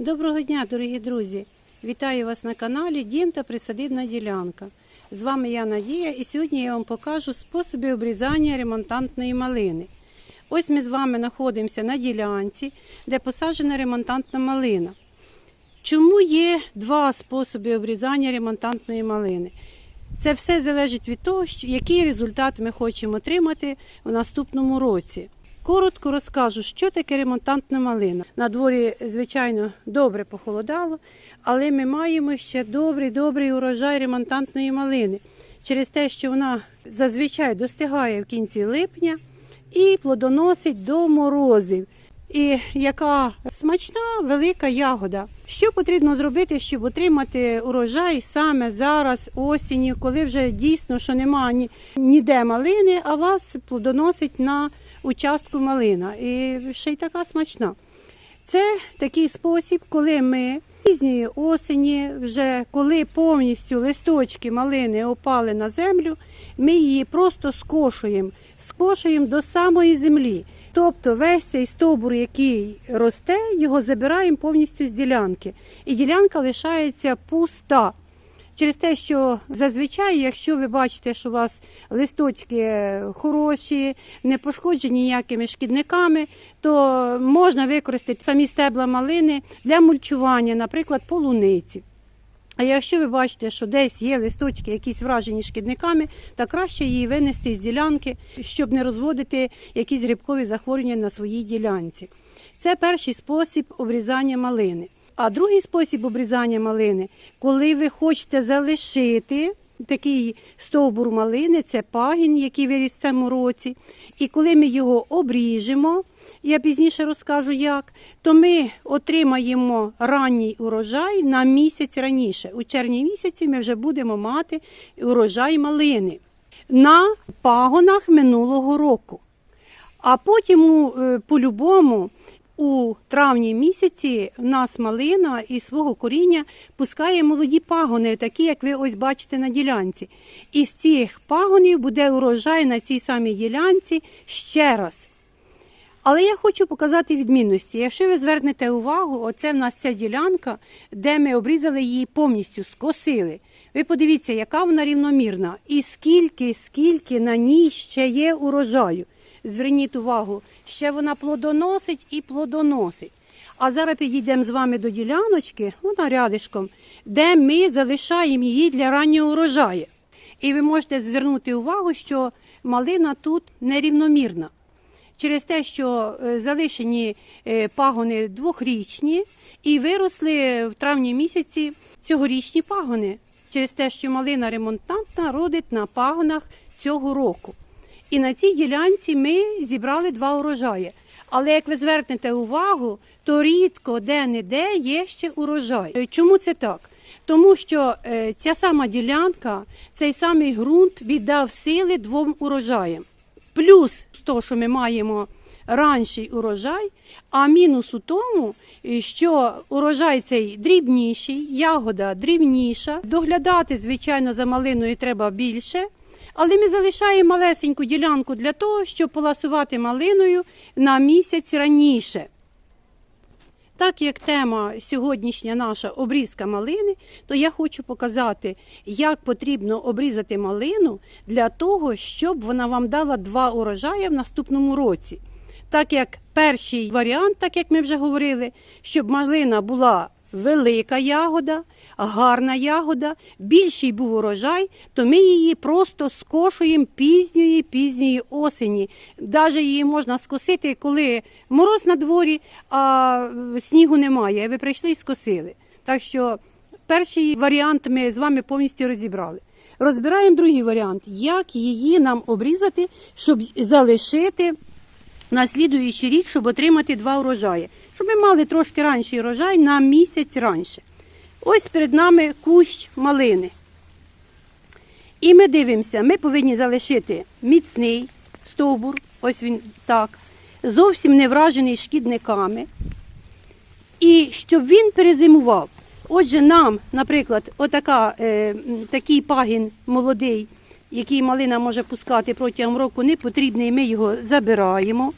Доброго дня, дорогі друзі! Вітаю вас на каналі Дім та Присадибна ділянка. З вами я Надія і сьогодні я вам покажу способи обрізання ремонтантної малини. Ось ми з вами знаходимося на ділянці, де посаджена ремонтантна малина. Чому є два способи обрізання ремонтантної малини? Це все залежить від того, який результат ми хочемо отримати в наступному році. Коротко розкажу, що таке ремонтантна малина. На дворі, звичайно, добре похолодало, але ми маємо ще добрий добрий урожай ремонтантної малини через те, що вона зазвичай достигає в кінці липня і плодоносить до морозів. І яка смачна велика ягода. Що потрібно зробити, щоб отримати урожай саме зараз, осінню, коли вже дійсно що немає ні, ніде малини, а вас плодоносить на участку малина. І ще й така смачна. Це такий спосіб, коли ми пізньої осені, вже коли повністю листочки малини опали на землю, ми її просто скошуємо, скошуємо до самої землі. Тобто весь цей стовбур, який росте, його забираємо повністю з ділянки. І ділянка лишається пуста. Через те, що зазвичай, якщо ви бачите, що у вас листочки хороші, не пошкоджені ніякими шкідниками, то можна використати самі стебла малини для мульчування, наприклад, полуниці. А якщо ви бачите, що десь є листочки, якісь вражені шкідниками, то краще її винести з ділянки, щоб не розводити якісь грибкові захворювання на своїй ділянці. Це перший спосіб обрізання малини. А другий спосіб обрізання малини, коли ви хочете залишити такий стовбур малини, це пагін, який виріс в цьому році. І коли ми його обріжемо, я пізніше розкажу як, то ми отримаємо ранній урожай на місяць раніше. У червні місяці ми вже будемо мати урожай малини на пагонах минулого року. А потім, е, по-любому, у травні місяці в нас малина із свого коріння пускає молоді пагони, такі, як ви ось бачите на ділянці. І з цих пагонів буде урожай на цій самій ділянці ще раз. Але я хочу показати відмінності. Якщо ви звернете увагу, оце в нас ця ділянка, де ми обрізали її повністю, скосили. Ви подивіться, яка вона рівномірна, і скільки, скільки на ній ще є урожаю. Зверніть увагу, ще вона плодоносить і плодоносить. А зараз підійдемо з вами до діляночки, вона рядишком, де ми залишаємо її для раннього урожаю. І ви можете звернути увагу, що малина тут нерівномірна через те, що е, залишені е, пагони двохрічні і виросли в травні місяці цьогорічні пагони, через те, що малина ремонтантна родить на пагонах цього року. І на цій ділянці ми зібрали два урожаї. Але як ви звернете увагу, то рідко де-не-де є ще урожай. Е, Чому це так? Тому що ця сама ділянка, цей самий ґрунт віддав сили двом урожаям. Плюс то, що ми маємо ранший урожай, а мінус у тому, що урожай цей дрібніший, ягода дрібніша. Доглядати, звичайно, за малиною треба більше. Але ми залишаємо малесеньку ділянку для того, щоб поласувати малиною на місяць раніше. Так як тема сьогоднішня наша обрізка малини, то я хочу показати, як потрібно обрізати малину для того, щоб вона вам дала два урожаї в наступному році. Так як перший варіант, так як ми вже говорили, щоб малина була велика ягода, гарна ягода, більший був урожай, то ми її просто скошуємо пізньої пізньої осені. Навіть її можна скосити, коли мороз на дворі, а снігу немає. Ви прийшли і скосили. Так що перший варіант ми з вами повністю розібрали. Розбираємо другий варіант, як її нам обрізати, щоб залишити на слідуючий рік, щоб отримати два урожаї. Щоб ми мали трошки ранший урожай на місяць раніше. Ось перед нами кущ малини. І ми дивимося, ми повинні залишити міцний стовбур, ось він так, зовсім не вражений шкідниками. І щоб він перезимував. Отже, нам, наприклад, отака, е, такий пагін молодий, який малина може пускати протягом року, не потрібний, ми його забираємо,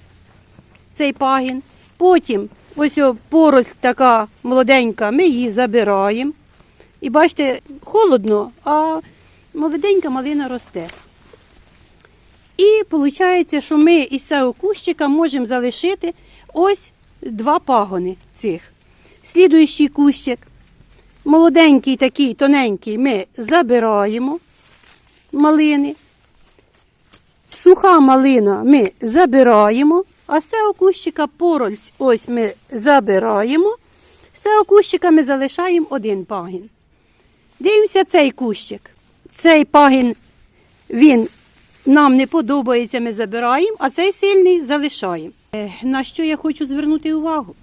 цей пагін. Потім Ось о, поросль така молоденька, ми її забираємо. І бачите, холодно, а молоденька малина росте. І виходить, що ми із цього кущика можемо залишити ось два пагони цих. Слідуючий кущик, молоденький такий, тоненький, ми забираємо малини. Суха малина ми забираємо, а цього кущика поросль ось ми забираємо. Цього кущика ми залишаємо один пагін. Дивимося цей кущик. Цей пагін, він нам не подобається, ми забираємо, а цей сильний залишаємо. Е, На що я хочу звернути увагу?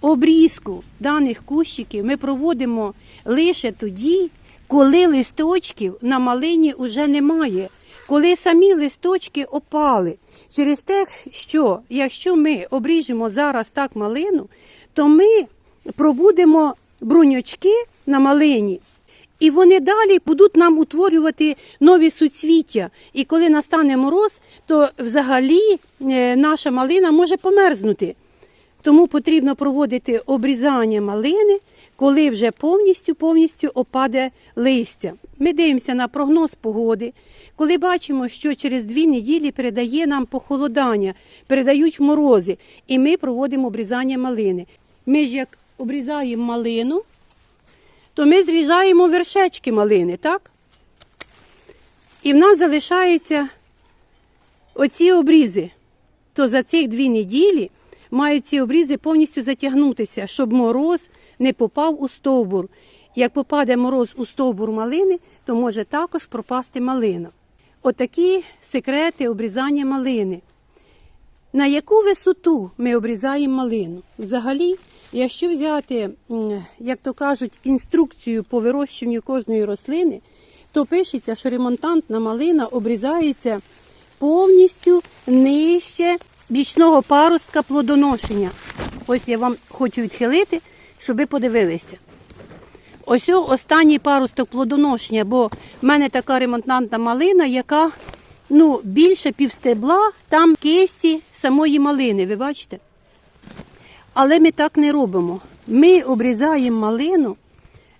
Обрізку даних кущиків ми проводимо лише тоді, коли листочків на малині вже немає, коли самі листочки опали. Через те, що якщо ми обріжемо зараз так малину, то ми пробудемо бруньочки на малині. І вони далі будуть нам утворювати нові суцвіття. І коли настане мороз, то взагалі е, наша малина може померзнути. Тому потрібно проводити обрізання малини, коли вже повністю повністю опаде листя. Ми дивимося на прогноз погоди. Коли бачимо, що через дві неділі передає нам похолодання, передають морози, і ми проводимо обрізання малини. Ми ж як обрізаємо малину, то ми зрізаємо вершечки малини, так? І в нас залишаються оці обрізи. То за цих дві неділі мають ці обрізи повністю затягнутися, щоб мороз не попав у стовбур. Як попаде мороз у стовбур малини, то може також пропасти малина. Отакі секрети обрізання малини. На яку висоту ми обрізаємо малину? Взагалі, якщо взяти, як то кажуть, інструкцію по вирощуванню кожної рослини, то пишеться, що ремонтантна малина обрізається повністю нижче бічного паростка плодоношення. Ось я вам хочу відхилити, щоб ви подивилися. Ось останній паросток плодоношення, бо в мене така ремонтантна малина, яка ну, більше півстебла, там кисті самої малини, ви бачите? Але ми так не робимо. Ми обрізаємо малину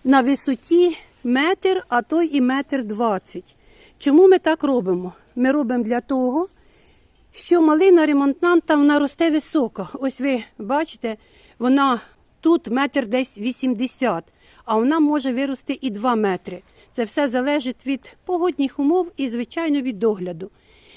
на висоті метр, а то і метр двадцять. Чому ми так робимо? Ми робимо для того, що малина ремонтанта вона росте високо. Ось ви бачите, вона тут метр десь 80, а вона може вирости і 2 метри. Це все залежить від погодних умов і, звичайно, від догляду.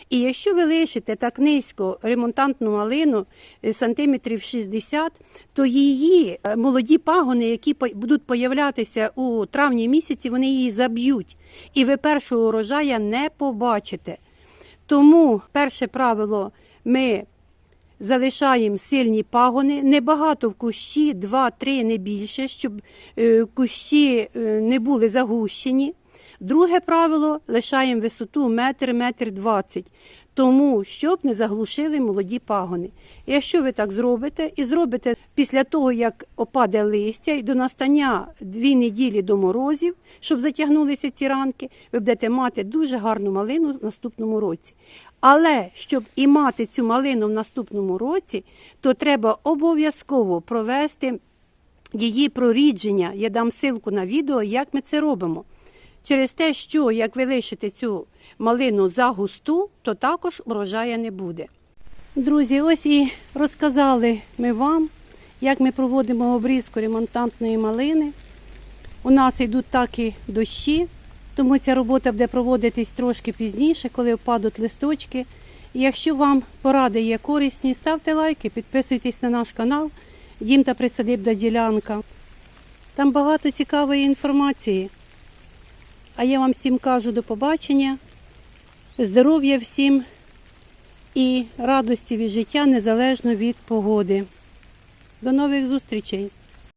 І якщо ви лишите так низько ремонтантну малину е, сантиметрів 60, то її е, молоді пагони, які будуть появлятися у травні місяці, вони її заб'ють. І ви першого урожая не побачите. Тому перше правило ми залишаємо сильні пагони, небагато в кущі, 2-3, не більше, щоб е, кущі е, не були загущені. Друге правило лишаємо висоту метр, метр двадцять, тому щоб не заглушили молоді пагони. Якщо ви так зробите, і зробите після того, як опаде листя, і до настання дві неділі до морозів, щоб затягнулися ці ранки, ви будете мати дуже гарну малину в наступному році. Але щоб і мати цю малину в наступному році, то треба обов'язково провести її прорідження. Я дам ссылку на відео, як ми це робимо. Через те, що як ви лишите цю малину за густу, то також урожая не буде. Друзі, ось і розказали ми вам, як ми проводимо обрізку ремонтантної малини. У нас йдуть такі дощі, тому ця робота буде проводитись трошки пізніше, коли впадуть листочки. І якщо вам поради є корисні, ставте лайки, підписуйтесь на наш канал Дім та присадибна ділянка. Там багато цікавої інформації. А я вам всім кажу до побачення, здоров'я всім і радості від життя незалежно від погоди. До нових зустрічей!